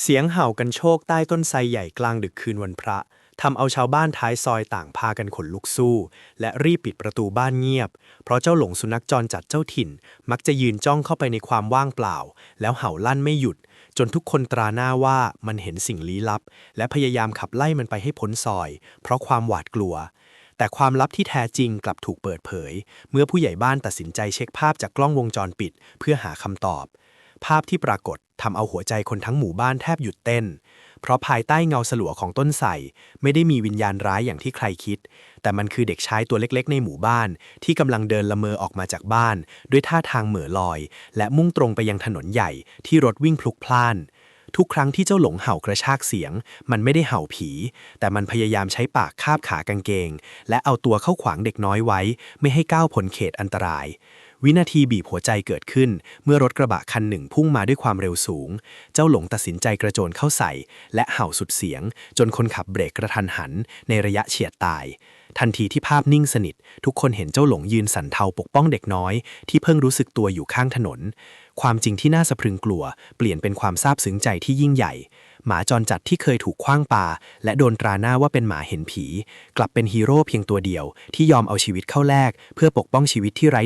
เสียงเห่ากันโชคใต้ต้นไทรใหญ่กลางดึกคืนวันพระทำเอาชาวบ้านท้ายซอยต่างพากันขนลุกสู้ และรีบปิดประตูบ้านเงียบ เพราะเจ้าหลงสุนัขจรจัดเจ้าถิ่น มักจะยืนจ้องเข้าไปในความว่างเปล่า แล้วเห่าลั่นไม่หยุด จนทุกคนตราหน้าว่ามันเห็นสิ่งลี้ลับ และพยายามขับไล่มันไปให้พ้นซอย เพราะความหวาดกลัว แต่ความลับที่แท้จริงกลับถูกเปิดเผย เมื่อผู้ใหญ่บ้านตัดสินใจเช็คภาพจากกล้องวงจรปิด เพื่อหาคำตอบ ภาพที่ปรากฏ ทำเอาหัวใจคนทั้งหมู่บ้านแทบหยุดเต้น เพราะภายใต้เงาสลัวของต้นไทรไม่ได้มีวิญญาณร้ายอย่างที่ใครคิด แต่มันคือเด็กชายตัวเล็กๆ ในหมู่บ้าน ที่กำลังเดินละเมอออกมาจากบ้าน ด้วยท่าทางเหม่อลอย และมุ่งตรงไปยังถนนใหญ่ที่รถวิ่งพลุกพล่าน ทุกครั้งที่เจ้าหลงเห่ากระชากเสียง มันไม่ได้เห่าผี แต่มันพยายามใช้ปากคาบขากางเกง และเอาตัวเข้าขวางเด็กน้อยไว้ ไม่ให้ก้าวพ้นเขตอันตราย วินาทีบีบหัวใจเกิดขึ้น เมื่อรถกระบะคันหนึ่งพุ่งมาด้วยความเร็วสูง เจ้าหลงตัดสินใจกระโจนเข้าใส่ และเห่าสุดเสียง จนคนขับเบรกกระทันหัน ในระยะเฉียดตาย ทันทีที่ภาพนิ่งสนิท ทุกคนเห็นเจ้าหลงยืนสันเทาปกป้องเด็กน้อย ที่เพิ่งรู้สึกตัวอยู่ข้างถนน ความจริงที่น่าสะพรึงกลัว เปลี่ยนเป็นความซาบซึ้งใจที่ยิ่งใหญ่หมาจรจัดที่เคยถูกคว้างปา และโดนตราหน้าว่าเป็นหมาเห็นผี กลับเป็นฮีโร่เพียงตัวเดียว ที่ยอมเอาชีวิตเข้าแลกเพื่อปกป้องชีวิตที่ไร้